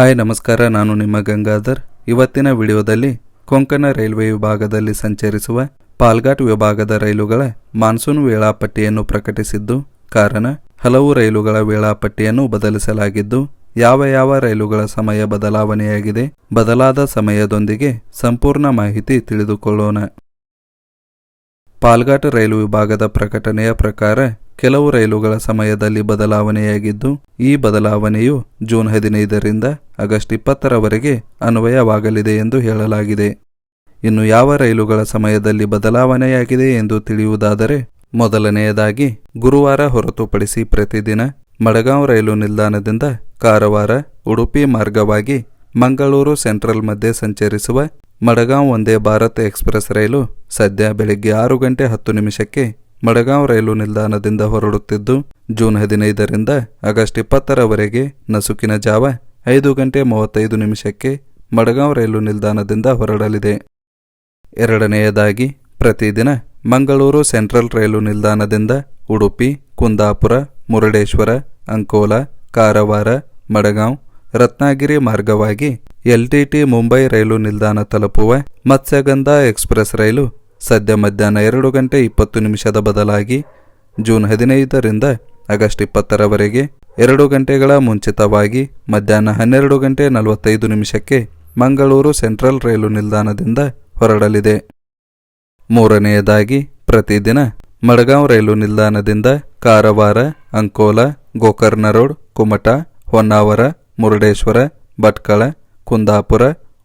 Hi, ನಮಸ್ಕಾರ. ನಾನು ನಿಮ್ಮ ಗಂಗಾಧರ್. ಇವತ್ತಿನ ವಿಡಿಯೋದಲ್ಲಿ ಕೊಂಕಣ ರೈಲ್ವೆ ವಿಭಾಗದಲ್ಲಿ ಸಂಚರಿಸುವ ಪಾಲ್ಘಾಟ್ ವಿಭಾಗದ ರೈಲುಗಳ ಮಾನ್ಸೂನ್ ವೇಳಾಪಟ್ಟಿಯನ್ನು ಪ್ರಕಟಿಸಿದ್ದು, ಕಾರಣ ಹಲವು ರೈಲುಗಳ ವೇಳಾಪಟ್ಟಿಯನ್ನು ಬದಲಿಸಲಾಗಿದ್ದು, ಯಾವ ಯಾವ ರೈಲುಗಳ ಸಮಯ ಬದಲಾವಣೆಯಾಗಿದೆ, ಬದಲಾದ ಸಮಯದೊಂದಿಗೆ ಸಂಪೂರ್ಣ ಮಾಹಿತಿ ತಿಳಿದುಕೊಳ್ಳೋಣ. ಪಾಲ್ಘಾಟ್ ರೈಲು ವಿಭಾಗದ ಪ್ರಕಟಣೆಯ ಪ್ರಕಾರ, ಕೆಲವು ರೈಲುಗಳ ಸಮಯದಲ್ಲಿ ಬದಲಾವಣೆಯಾಗಿದ್ದು ಈ ಬದಲಾವಣೆಯು ಜೂನ್ ಹದಿನೈದರಿಂದ ಆಗಸ್ಟ್ ಇಪ್ಪತ್ತರವರೆಗೆ ಅನ್ವಯವಾಗಲಿದೆ ಎಂದು ಹೇಳಲಾಗಿದೆ. ಇನ್ನು ಯಾವ ರೈಲುಗಳ ಸಮಯದಲ್ಲಿ ಬದಲಾವಣೆಯಾಗಿದೆ ಎಂದು ತಿಳಿಯುವುದಾದರೆ, ಮೊದಲನೆಯದಾಗಿ ಗುರುವಾರ ಹೊರತುಪಡಿಸಿ ಪ್ರತಿದಿನ ಮಡಗಾಂವ್ ರೈಲು ನಿಲ್ದಾಣದಿಂದ ಕಾರವಾರ, ಉಡುಪಿ ಮಾರ್ಗವಾಗಿ ಮಂಗಳೂರು ಸೆಂಟ್ರಲ್ ಮಧ್ಯೆ ಸಂಚರಿಸುವ ಮಡಗಾಂವ್ ಒಂದೇ ಭಾರತ್ ಎಕ್ಸ್ಪ್ರೆಸ್ ರೈಲು ಸದ್ಯ ಬೆಳಗ್ಗೆ ಆರು ಗಂಟೆ ಹತ್ತು ನಿಮಿಷಕ್ಕೆ ಮಡಗಾಂವ್ ರೈಲು ನಿಲ್ದಾಣದಿಂದ ಹೊರಡುತ್ತಿದ್ದು ಜೂನ್ ಹದಿನೈದರಿಂದ ಆಗಸ್ಟ್ ಇಪ್ಪತ್ತರವರೆಗೆ ನಸುಕಿನ ಜಾವ ಐದು ಗಂಟೆ ಮೂವತ್ತೈದು ನಿಮಿಷಕ್ಕೆ ಮಡಗಾಂವ್ ರೈಲು ನಿಲ್ದಾಣದಿಂದ ಹೊರಡಲಿದೆ. ಎರಡನೆಯದಾಗಿ, ಪ್ರತಿದಿನ ಮಂಗಳೂರು ಸೆಂಟ್ರಲ್ ರೈಲು ನಿಲ್ದಾಣದಿಂದ ಉಡುಪಿ, ಕುಂದಾಪುರ, ಮುರುಡೇಶ್ವರ, ಅಂಕೋಲ, ಕಾರವಾರ, ಮಡಗಾಂವ್, ರತ್ನಾಗಿರಿ ಮಾರ್ಗವಾಗಿ ಎಲ್ಟಿಟಿ ಮುಂಬೈ ರೈಲು ನಿಲ್ದಾಣ ತಲುಪುವ ಮತ್ಸ್ಯಗಂಧ ಎಕ್ಸ್ಪ್ರೆಸ್ ರೈಲು ಸದ್ಯ ಮಧ್ಯಾಹ್ನ ಎರಡು ಗಂಟೆ ಇಪ್ಪತ್ತು ನಿಮಿಷದ ಬದಲಾಗಿ ಜೂನ್ ಹದಿನೈದರಿಂದ ಆಗಸ್ಟ್ ಇಪ್ಪತ್ತರವರೆಗೆ ಎರಡು ಗಂಟೆಗಳ ಮುಂಚಿತವಾಗಿ ಮಧ್ಯಾಹ್ನ ಹನ್ನೆರಡು ಗಂಟೆ ನಲವತ್ತೈದು ನಿಮಿಷಕ್ಕೆ ಮಂಗಳೂರು ಸೆಂಟ್ರಲ್ ರೈಲು ನಿಲ್ದಾಣದಿಂದ ಹೊರಡಲಿದೆ. ಮೂರನೆಯದಾಗಿ, ಪ್ರತಿದಿನ ಮಡಗಾಂವ್ ರೈಲು ನಿಲ್ದಾಣದಿಂದ ಕಾರವಾರ, ಅಂಕೋಲ, ಗೋಕರ್ಣ ರೋಡ್ ಕುಮಟ ಹೊನ್ನಾವರ, ಮುರುಡೇಶ್ವರ, ಭಟ್ಕಳ, ಕುಂದಾಪುರ,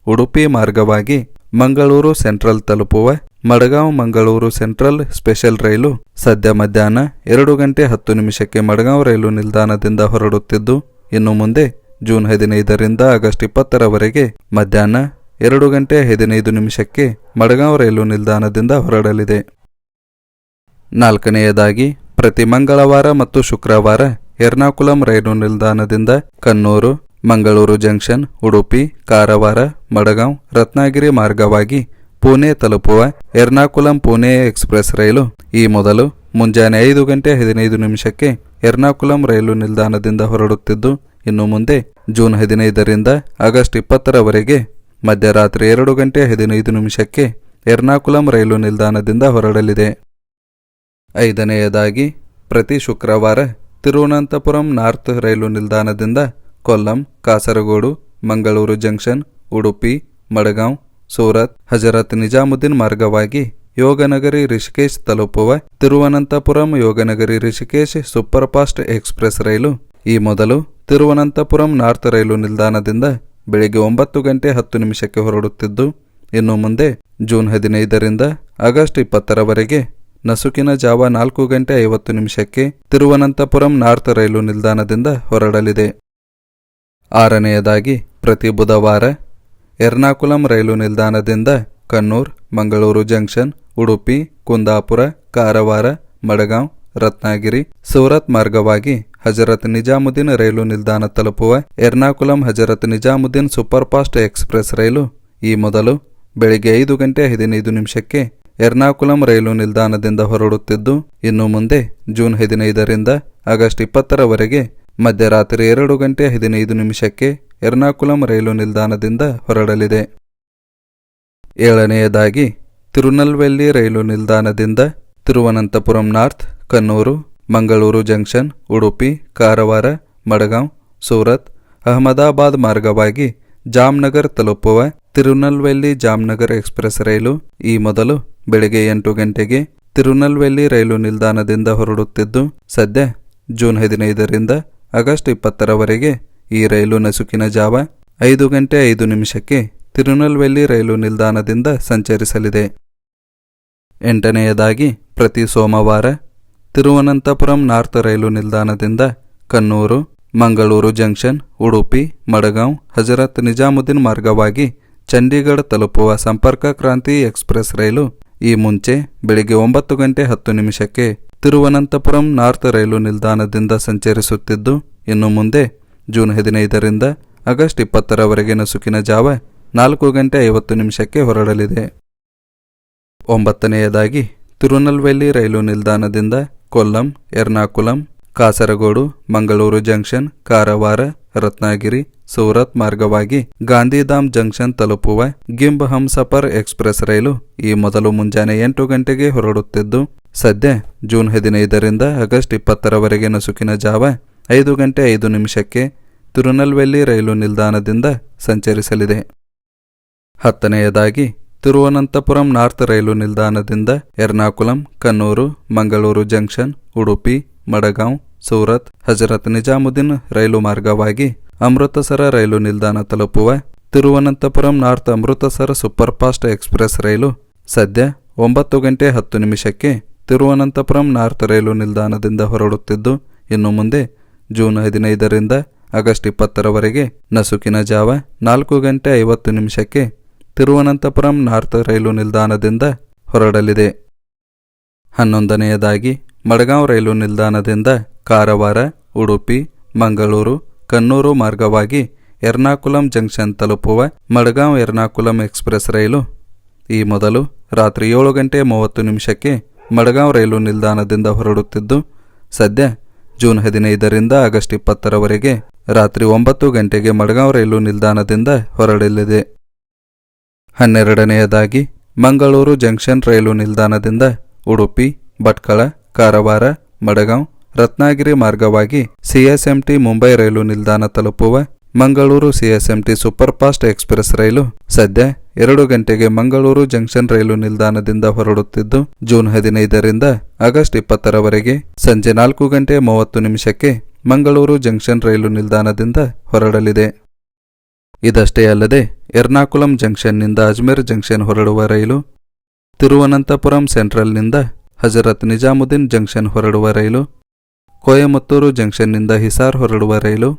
ಉಡುಪಿ ಮಾರ್ಗವಾಗಿ ಮಂಗಳೂರು ಸೆಂಟ್ರಲ್ ತಲುಪುವ ಮಡಗಾಂವ್, ಮಂಗಳೂರು ಸೆಂಟ್ರಲ್ ಸ್ಪೆಷಲ್ ರೈಲು ಸದ್ಯ ಮಧ್ಯಾಹ್ನ ಎರಡು ಗಂಟೆ ಹತ್ತು ನಿಮಿಷಕ್ಕೆ ಮಡಗಾಂವ್ ರೈಲು ನಿಲ್ದಾಣದಿಂದ ಹೊರಡುತ್ತಿದ್ದು, ಇನ್ನು ಮುಂದೆ ಜೂನ್ ಹದಿನೈದರಿಂದ ಆಗಸ್ಟ್ ಇಪ್ಪತ್ತರವರೆಗೆ ಮಧ್ಯಾಹ್ನ ಎರಡು ಗಂಟೆ ಹದಿನೈದು ನಿಮಿಷಕ್ಕೆ ಮಡಗಾಂವ್ ರೈಲು ನಿಲ್ದಾಣದಿಂದ ಹೊರಡಲಿದೆ. ನಾಲ್ಕನೆಯದಾಗಿ, ಪ್ರತಿ ಮಂಗಳವಾರ ಮತ್ತು ಶುಕ್ರವಾರ ಎರ್ನಾಕುಲಂ ರೈಲು ನಿಲ್ದಾಣದಿಂದ ಕನ್ನೂರು ಮಂಗಳೂರು ಜಂಕ್ಷನ್, ಉಡುಪಿ, ಕಾರವಾರ, ಮಡಗಾಂವ್, ರತ್ನಾಗಿರಿ ಮಾರ್ಗವಾಗಿ ಪುಣೆ ತಲುಪುವ ಎರ್ನಾಕುಲಂ ಪುಣೆ ಎಕ್ಸ್ಪ್ರೆಸ್ ರೈಲು ಈ ಮೊದಲು ಮುಂಜಾನೆ ಐದು ಗಂಟೆ ಹದಿನೈದು ನಿಮಿಷಕ್ಕೆ ಎರ್ನಾಕುಲಂ ರೈಲು ನಿಲ್ದಾಣದಿಂದ ಹೊರಡುತ್ತಿದ್ದು, ಇನ್ನು ಮುಂದೆ ಜೂನ್ ಹದಿನೈದರಿಂದ ಆಗಸ್ಟ್ ಇಪ್ಪತ್ತರವರೆಗೆ ಮಧ್ಯರಾತ್ರಿ ಎರಡು ಗಂಟೆ ಹದಿನೈದು ನಿಮಿಷಕ್ಕೆ ಎರ್ನಾಕುಲಂ ರೈಲು ನಿಲ್ದಾಣದಿಂದ ಹೊರಡಲಿದೆ. ಐದನೆಯದಾಗಿ, ಪ್ರತಿ ಶುಕ್ರವಾರ ತಿರುವನಂತಪುರಂ ನಾರ್ತ್ ರೈಲು ನಿಲ್ದಾಣದಿಂದ ಕೊಲ್ಲಂ, ಕಾಸರಗೋಡು, ಮಂಗಳೂರು ಜಂಕ್ಷನ್, ಉಡುಪಿ ಮಡಗಾಂವ್ ಸೂರತ್ ಹಜರತ್ ನಿಜಾಮುದ್ದೀನ್ ಮಾರ್ಗವಾಗಿ ಯೋಗನಗರಿ ರಿಷಿಕೇಶ್ ತಲುಪುವ ತಿರುವನಂತಪುರಂ ಯೋಗನಗರಿ ರಿಷಿಕೇಶ್ ಸೂಪರ್ಫಾಸ್ಟ್ ಎಕ್ಸ್ಪ್ರೆಸ್ ರೈಲು ಈ ಮೊದಲು ತಿರುವನಂತಪುರಂ ನಾರ್ತ್ ರೈಲು ನಿಲ್ದಾಣದಿಂದ ಬೆಳಿಗ್ಗೆ ಒಂಬತ್ತು ಗಂಟೆ ಹತ್ತು ನಿಮಿಷಕ್ಕೆ ಹೊರಡುತ್ತಿದ್ದು, ಇನ್ನು ಮುಂದೆ ಜೂನ್ ಹದಿನೈದರಿಂದ ಆಗಸ್ಟ್ ಇಪ್ಪತ್ತರವರೆಗೆ ನಸುಕಿನ ಜಾವ ನಾಲ್ಕು ಗಂಟೆ ಐವತ್ತು ನಿಮಿಷಕ್ಕೆ ತಿರುವನಂತಪುರಂ ನಾರ್ತ್ ರೈಲು ನಿಲ್ದಾಣದಿಂದ ಹೊರಡಲಿದೆ. ಆರನೆಯದಾಗಿ ಪ್ರತಿ ಬುಧವಾರ ಎರ್ನಾಕುಲಂ ರೈಲು ನಿಲ್ದಾಣದಿಂದ ಕಣ್ಣೂರ್, ಮಂಗಳೂರು ಜಂಕ್ಷನ್, ಉಡುಪಿ, ಕುಂದಾಪುರ, ಕಾರವಾರ ಮಡಗಾಂವ್ ರತ್ನಗಿರಿ, ಸೂರತ್ ಮಾರ್ಗವಾಗಿ ಹಜರತ್ ನಿಜಾಮುದ್ದೀನ್ ರೈಲು ನಿಲ್ದಾಣ ತಲುಪುವ ಎರ್ನಾಕುಲಂ ಹಜರತ್ ನಿಜಾಮುದ್ದೀನ್ ಸೂಪರ್ಫಾಸ್ಟ್ ಎಕ್ಸ್ಪ್ರೆಸ್ ರೈಲು ಈ ಮೊದಲು ಬೆಳಿಗ್ಗೆ ಐದು ಗಂಟೆ ಹದಿನೈದು ನಿಮಿಷಕ್ಕೆ ಎರ್ನಾಕುಲಂ ರೈಲು ನಿಲ್ದಾಣದಿಂದ ಹೊರಡುತ್ತಿದ್ದು, ಇನ್ನು ಮುಂದೆ ಜೂನ್ ಹದಿನೈದರಿಂದ ಆಗಸ್ಟ್ ಇಪ್ಪತ್ತರವರೆಗೆ ಮಧ್ಯರಾತ್ರಿ ಎರಡು ಗಂಟೆ ಹದಿನೈದು ನಿಮಿಷಕ್ಕೆ ಎರ್ನಾಕುಲಂ ರೈಲು ನಿಲ್ದಾಣದಿಂದ ಹೊರಡಲಿದೆ. ಏಳನೆಯದಾಗಿ ತಿರುನಲ್ವೆಲ್ಲಿ ರೈಲು ನಿಲ್ದಾಣದಿಂದ ತಿರುವನಂತಪುರಂ ನಾರ್ತ್ ಕನ್ನೂರು ಮಂಗಳೂರು ಜಂಕ್ಷನ್, ಉಡುಪಿ, ಕಾರವಾರ ಮಡಗಾಂವ್ ಸೂರತ್, ಅಹಮದಾಬಾದ್ ಮಾರ್ಗವಾಗಿ ಜಾಮ್ನಗರ್ ತಲುಪುವ ತಿರುನಲ್ವೆಲ್ಲಿ ಜಾಮ್ನಗರ್ ಎಕ್ಸ್ಪ್ರೆಸ್ ರೈಲು ಈ ಮೊದಲು ಬೆಳಗ್ಗೆ ಎಂಟು ಗಂಟೆಗೆ ತಿರುನಲ್ವೆಲ್ಲಿ ರೈಲು ನಿಲ್ದಾಣದಿಂದ ಹೊರಡುತ್ತಿದ್ದು, ಸದ್ಯ ಜೂನ್ ಹದಿನೈದರಿಂದ ಆಗಸ್ಟ್ ಇಪ್ಪತ್ತರವರೆಗೆ ಈ ರೈಲು ನಸುಕಿನ ಜಾವ ಐದು ಗಂಟೆ ಐದು ನಿಮಿಷಕ್ಕೆ ತಿರುನಲ್ವೆಲ್ಲಿ ರೈಲು ನಿಲ್ದಾಣದಿಂದ ಸಂಚರಿಸಲಿದೆ. ಎಂಟನೆಯದಾಗಿ ಪ್ರತಿ ಸೋಮವಾರ ತಿರುವನಂತಪುರಂ ನಾರ್ತ್ ರೈಲು ನಿಲ್ದಾಣದಿಂದ ಕನ್ನೂರು ಮಂಗಳೂರು ಜಂಕ್ಷನ್, ಉಡುಪಿ ಮಡಗಾಂವ್ ಹಜರತ್ ನಿಜಾಮುದ್ದೀನ್ ಮಾರ್ಗವಾಗಿ ಚಂಡೀಗಢ ತಲುಪುವ ಸಂಪರ್ಕ ಕ್ರಾಂತಿ ಎಕ್ಸ್ಪ್ರೆಸ್ ರೈಲು ಈ ಮುಂಚೆ ಬೆಳಿಗ್ಗೆ ಒಂಬತ್ತು ಗಂಟೆ ಹತ್ತು ನಿಮಿಷಕ್ಕೆ ತಿರುವನಂತಪುರಂ ನಾರ್ತ್ ರೈಲು ನಿಲ್ದಾಣದಿಂದ ಸಂಚರಿಸುತ್ತಿದ್ದು ಇನ್ನು ಮುಂದೆ ಜೂನ್ ಹದಿನೈದರಿಂದ ಆಗಸ್ಟ್ ಇಪ್ಪತ್ತರವರೆಗೆ ನಸುಕಿನ ಜಾವ ನಾಲ್ಕು ಗಂಟೆ ಐವತ್ತು ನಿಮಿಷಕ್ಕೆ ಹೊರಡಲಿದೆ. ಒಂಬತ್ತನೆಯದಾಗಿ ತಿರುನಲ್ವೆಲ್ಲಿ ರೈಲು ನಿಲ್ದಾಣದಿಂದ ಕೊಲ್ಲಂ, ಎರ್ನಾಕುಲಂ, ಕಾಸರಗೋಡು, ಮಂಗಳೂರು ಜಂಕ್ಷನ್, ಕಾರವಾರ, ರತ್ನಗಿರಿ, ಸೂರತ್ ಮಾರ್ಗವಾಗಿ ಗಾಂಧಿಧಾಮ್ ಜಂಕ್ಷನ್ ತಲುಪುವ ಗಿಂಬ್ ಹಮ್ಸಫರ್ ಎಕ್ಸ್ಪ್ರೆಸ್ ರೈಲು ಈ ಮೊದಲು ಮುಂಜಾನೆ ಎಂಟು ಗಂಟೆಗೆ ಹೊರಡುತ್ತಿದ್ದು, ಸದ್ಯ ಜೂನ್ ಹದಿನೈದರಿಂದ ಆಗಸ್ಟ್ ಇಪ್ಪತ್ತರವರೆಗೆ ನಸುಕಿನ ಜಾವ ಐದು ಗಂಟೆ ಐದು ನಿಮಿಷಕ್ಕೆ ತಿರುನಲ್ವೆಲ್ಲಿ ರೈಲು ನಿಲ್ದಾಣದಿಂದ ಸಂಚರಿಸಲಿದೆ. ಹತ್ತನೆಯದಾಗಿ, ತಿರುವನಂತಪುರಂ ನಾರ್ತ್ ರೈಲು ನಿಲ್ದಾಣದಿಂದ ಎರ್ನಾಕುಲಂ ಕನ್ನೂರು ಮಂಗಳೂರು ಜಂಕ್ಷನ್, ಉಡುಪಿ, ಮಡಗಾಂವ್, ಸೂರತ್, ಹಜರತ್ ನಿಜಾಮುದ್ದೀನ್ ರೈಲು ಮಾರ್ಗವಾಗಿ ಅಮೃತಸರ ರೈಲು ನಿಲ್ದಾಣ ತಲುಪುವ Thiruvananthapuram north Amritsar superfast express ರೈಲು ಸದ್ಯ ಒಂಬತ್ತು ಗಂಟೆ ಹತ್ತು ನಿಮಿಷಕ್ಕೆ ತಿರುವನಂತಪುರಂ ನಾರ್ತ್ ರೈಲು ನಿಲ್ದಾಣದಿಂದ ಹೊರಡುತ್ತಿದ್ದು, ಇನ್ನು ಮುಂದೆ ಜೂನ್ ಹದಿನೈದರಿಂದ ಆಗಸ್ಟ್ ಇಪ್ಪತ್ತರವರೆಗೆ ನಸುಕಿನ ಜಾವ ನಾಲ್ಕು ಗಂಟೆ ಐವತ್ತು ನಿಮಿಷಕ್ಕೆ ತಿರುವನಂತಪುರಂ ನಾರ್ತ್ ರೈಲು ನಿಲ್ದಾಣದಿಂದ ಹೊರಡಲಿದೆ. ಹನ್ನೊಂದನೆಯದಾಗಿ ಮಡಗಾಂವ್ ರೈಲು ನಿಲ್ದಾಣದಿಂದ ಕಾರವಾರ, ಉಡುಪಿ, ಮಂಗಳೂರು ಕನ್ನೂರು ಮಾರ್ಗವಾಗಿ ಎರ್ನಾಕುಲಂ ಜಂಕ್ಷನ್ ತಲುಪುವ ಮಡಗಾಂವ್ ಎರ್ನಾಕುಲಂ ಎಕ್ಸ್ಪ್ರೆಸ್ ರೈಲು ಈ ಮೊದಲು ರಾತ್ರಿ ಏಳು ಗಂಟೆ ಮೂವತ್ತು ನಿಮಿಷಕ್ಕೆ ಮಡಗಾಂವ್ ರೈಲು ನಿಲ್ದಾಣದಿಂದ ಹೊರಡುತ್ತಿದ್ದು, ಸದ್ಯ ಜೂನ್ ಹದಿನೈದರಿಂದ ಆಗಸ್ಟ್ ಇಪ್ಪತ್ತರವರೆಗೆ ರಾತ್ರಿ ಒಂಬತ್ತು ಗಂಟೆಗೆ ಮಡಗಾಂವ್ ರೈಲು ನಿಲ್ದಾಣದಿಂದ ಹೊರಡಲಿದೆ. ಹನ್ನೆರಡನೆಯದಾಗಿ ಮಂಗಳೂರು ಜಂಕ್ಷನ್ ರೈಲು ನಿಲ್ದಾಣದಿಂದ ಉಡುಪಿ, ಭಟ್ಕಳ, ಕಾರವಾರ, ಮಡಗಾಂವ್, ರತ್ನಾಗಿರಿ ಮಾರ್ಗವಾಗಿ ಸಿಎಸ್ಎಂಟಿ ಮುಂಬೈ ರೈಲು ನಿಲ್ದಾಣ ತಲುಪುವ ಮಂಗಳೂರು ಸಿಎಸ್ಎಂಟಿ ಸೂಪರ್ಫಾಸ್ಟ್ ಎಕ್ಸ್ಪ್ರೆಸ್ ರೈಲು ಸದ್ಯ ಎರಡು ಗಂಟೆಗೆ ಮಂಗಳೂರು ಜಂಕ್ಷನ್ ರೈಲು ನಿಲ್ದಾಣದಿಂದ ಹೊರಡುತ್ತಿದ್ದು ಜೂನ್ ಹದಿನೈದರಿಂದ ಆಗಸ್ಟ್ ಇಪ್ಪತ್ತರವರೆಗೆ ಸಂಜೆ ನಾಲ್ಕು ಗಂಟೆ ಮೂವತ್ತು ನಿಮಿಷಕ್ಕೆ ಮಂಗಳೂರು ಜಂಕ್ಷನ್ ರೈಲು ನಿಲ್ದಾಣದಿಂದ ಹೊರಡಲಿದೆ. ಇದಷ್ಟೇ ಅಲ್ಲದೆ ಎರ್ನಾಕುಲಂ ಜಂಕ್ಷನ್ನಿಂದ ಅಜ್ಮೇರ್ ಜಂಕ್ಷನ್ ಹೊರಡುವ ರೈಲು, ತಿರುವನಂತಪುರಂ ಸೆಂಟ್ರಲ್ನಿಂದ ಹಜರತ್ ನಿಜಾಮುದ್ದೀನ್ ಜಂಕ್ಷನ್ ಹೊರಡುವ ರೈಲು, ಕೊಯಮತ್ತೂರು ಜಂಕ್ಷನ್ನಿಂದ ಹಿಸಾರ್ ಹೊರಡುವ ರೈಲು,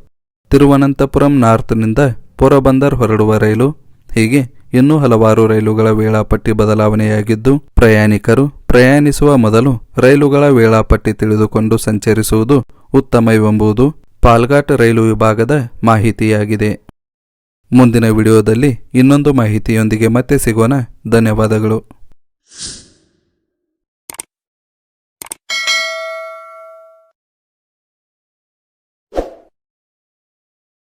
ತಿರುವನಂತಪುರಂ ನಾರ್ತ್ನಿಂದ ಪೊರಬಂದರ್ ಹೊರಡುವ ರೈಲು ಹೀಗೆ ಇನ್ನೂ ಹಲವಾರು ರೈಲುಗಳ ವೇಳಾಪಟ್ಟಿ ಬದಲಾವಣೆಯಾಗಿದ್ದು, ಪ್ರಯಾಣಿಕರು ಪ್ರಯಾಣಿಸುವ ಮೊದಲು ರೈಲುಗಳ ವೇಳಾಪಟ್ಟಿ ತಿಳಿದುಕೊಂಡು ಸಂಚರಿಸುವುದು ಉತ್ತಮವೆಂಬುದು ಪಾಲ್ಘಾಟ್ ರೈಲು ವಿಭಾಗದ ಮಾಹಿತಿಯಾಗಿದೆ. ಮುಂದಿನ ವಿಡಿಯೋದಲ್ಲಿ ಇನ್ನೊಂದು ಮಾಹಿತಿಯೊಂದಿಗೆ ಮತ್ತೆ ಸಿಗೋಣ. ಧನ್ಯವಾದಗಳು.